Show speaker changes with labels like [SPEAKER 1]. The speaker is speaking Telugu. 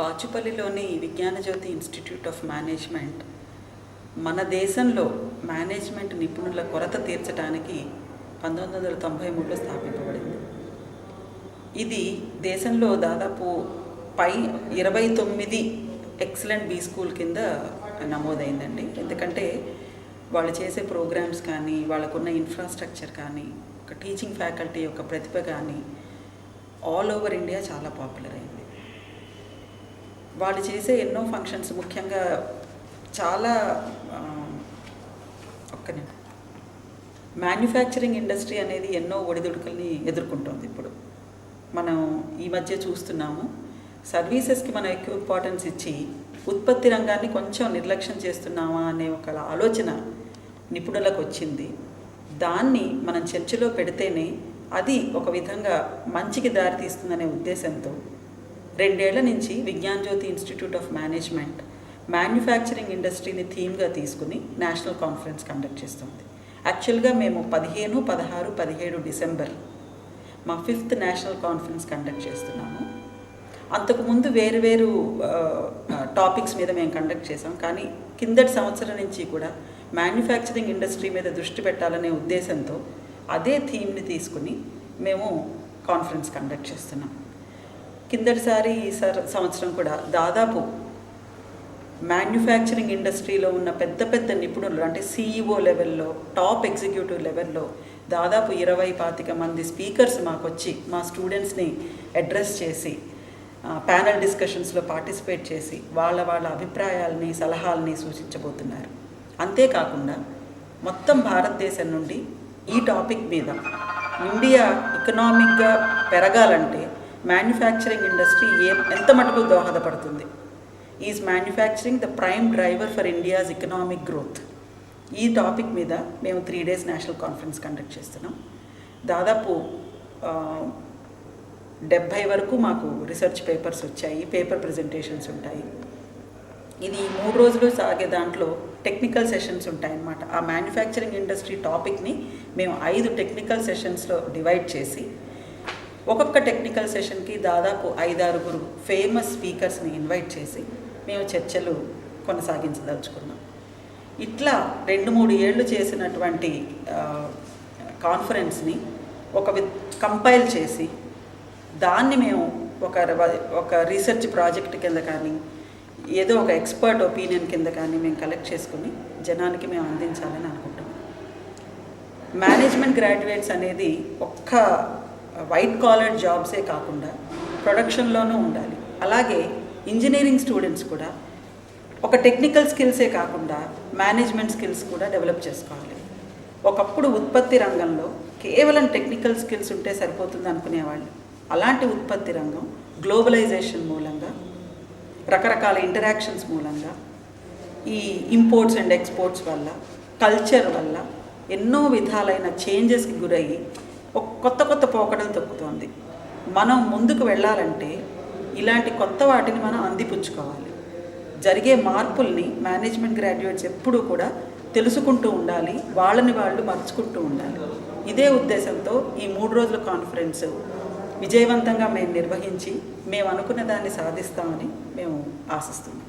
[SPEAKER 1] బాచుపల్లిలోని విజ్ఞానజ్యోతి ఇన్స్టిట్యూట్ ఆఫ్ మేనేజ్మెంట్ మన దేశంలో మేనేజ్మెంట్ నిపుణుల కొరత తీర్చడానికి పంతొమ్మిది వందల తొంభై మూడులో స్థాపింపబడింది. ఇది దేశంలో దాదాపు పై ఇరవై తొమ్మిది ఎక్సలెంట్ బీ స్కూల్ కింద నమోదైందండి. ఎందుకంటే వాళ్ళు చేసే ప్రోగ్రామ్స్ కానీ వాళ్ళకున్న ఇన్ఫ్రాస్ట్రక్చర్ కానీ ఒక టీచింగ్ ఫ్యాకల్టీ యొక్క ప్రతిభ కానీ ఆల్ ఓవర్ ఇండియా చాలా పాపులర్ అయింది. వాళ్ళు చేసే ఎన్నో ఫంక్షన్స్ ముఖ్యంగా చాలా ఒక్క మ్యానుఫ్యాక్చరింగ్ ఇండస్ట్రీ అనేది ఎన్నో ఒడిదుడుకుల్ని ఎదుర్కొంటుంది ఇప్పుడు. మనం ఈ మధ్య చూస్తున్నాము సర్వీసెస్కి మనం ఎక్కువ ఇంపార్టెన్స్ ఇచ్చి ఉత్పత్తి రంగాన్ని కొంచెం నిర్లక్ష్యం చేస్తున్నామా అనే ఒక ఆలోచన నిపుణులకు వచ్చింది. దాన్ని మనం చర్చలో పెడితేనే అది ఒక విధంగా మంచికి దారితీస్తుందనే ఉద్దేశంతో రెండేళ్ళ నుంచి Vignan Jyothi Institute of Management manufacturing ఇండస్ట్రీని థీమ్గా తీసుకుని నేషనల్ కాన్ఫరెన్స్ కండక్ట్ చేస్తుంది. యాక్చువల్గా మేము పదిహేను పదహారు పదిహేడు డిసెంబర్ మా ఫిఫ్త్ నేషనల్ కాన్ఫరెన్స్ కండక్ట్ చేస్తున్నాము. అంతకుముందు వేరు వేరు టాపిక్స్ మీద మేము కండక్ట్ చేసాం కానీ కిందటి సంవత్సరం నుంచి కూడా మ్యానుఫ్యాక్చరింగ్ ఇండస్ట్రీ మీద దృష్టి పెట్టాలనే ఉద్దేశంతో అదే థీమ్ని తీసుకుని మేము కాన్ఫరెన్స్ కండక్ట్ చేస్తున్నాం. కిందటిసారి ఈ సంవత్సరం కూడా దాదాపు మ్యానుఫ్యాక్చరింగ్ ఇండస్ట్రీలో ఉన్న పెద్ద పెద్ద నిపుణులు అంటే సీఈఓ లెవెల్లో టాప్ ఎగ్జిక్యూటివ్ లెవెల్లో దాదాపు ఇరవై పాతిక మంది స్పీకర్స్ మాకు వచ్చి మా స్టూడెంట్స్ని అడ్రస్ చేసి ప్యానల్ డిస్కషన్స్లో పార్టిసిపేట్ చేసి వాళ్ళ వాళ్ళ అభిప్రాయాలని సలహాలని సూచించబోతున్నారు. అంతేకాకుండా మొత్తం భారతదేశం నుండి ఈ టాపిక్ మీద ఇండియా ఎకనామిక్గా పెరగాలంటే మ్యానుఫ్యాక్చరింగ్ ఇండస్ట్రీ ఏ ఎంత మటుకు దోహదపడుతుంది? Is manufacturing the prime driver for India's economic growth ఈ టాపిక్ మీద మేము three days national conference conduct చేస్తున్నాం. దాదాపు డెబ్భై వరకు మాకు రీసెర్చ్ పేపర్స్ వచ్చాయి పేపర్ ప్రజెంటేషన్స్ ఉంటాయి. ఇది మూడు రోజులు సాగే దాంట్లో టెక్నికల్ సెషన్స్ ఉంటాయన్నమాట. ఆ మ్యానుఫ్యాక్చరింగ్ ఇండస్ట్రీ టాపిక్ని మేము ఐదు టెక్నికల్ సెషన్స్లో డివైడ్ చేసి ఒక్కొక్క టెక్నికల్ సెషన్కి దాదాపు ఐదారుగురు ఫేమస్ స్పీకర్స్ని ఇన్వైట్ చేసి మేము చర్చలు కొనసాగించదలుచుకున్నాం. ఇట్లా రెండు మూడు ఏళ్ళు చేసినటువంటి కాన్ఫరెన్స్ని ఒక కంపైల్ చేసి దాన్ని మేము ఒక ఒక రీసెర్చ్ ప్రాజెక్ట్ కింద కానీ ఏదో ఒక ఎక్స్పర్ట్ ఒపీనియన్ కింద కానీ మేము కలెక్ట్ చేసుకుని జనానికి మేము అందించాలని అనుకుంటున్నాం. మేనేజ్మెంట్ గ్రాడ్యుయేట్స్ అనేది ఒక్క వైట్ కాలర్ జాబ్సే కాకుండా ప్రొడక్షన్లోనూ ఉండాలి. అలాగే ఇంజనీరింగ్ స్టూడెంట్స్ కూడా ఒక టెక్నికల్ స్కిల్సే కాకుండా మేనేజ్మెంట్ స్కిల్స్ కూడా డెవలప్ చేసుకోవాలి. ఒకప్పుడు ఉత్పత్తి రంగంలో కేవలం టెక్నికల్ స్కిల్స్ ఉంటే సరిపోతుంది అనుకునేవాళ్ళు. అలాంటి ఉత్పత్తి రంగం గ్లోబలైజేషన్ మూలంగా రకరకాల ఇంటరాక్షన్స్ మూలంగా ఈ ఇంపోర్ట్స్ అండ్ ఎక్స్పోర్ట్స్ వల్ల కల్చర్ వల్ల ఎన్నో విధాలైన చేంజెస్కి గురయ్యి కొత్త కొత్త పోకడలు తొక్కుతోంది. మనం ముందుకు వెళ్ళాలంటే ఇలాంటి కొత్త వాటిని మనం అందిపుచ్చుకోవాలి. జరిగే మార్పుల్ని మేనేజ్మెంట్ గ్రాడ్యుయేట్స్ ఎప్పుడూ కూడా తెలుసుకుంటూ ఉండాలి వాళ్ళని వాళ్ళు మర్చుకుంటూ ఉండాలి. ఇదే ఉద్దేశంతో ఈ మూడు రోజుల కాన్ఫరెన్స్ విజయవంతంగా మేము నిర్వహించి మేము అనుకున్న దాన్ని సాధిస్తామని మేము ఆశిస్తున్నాం.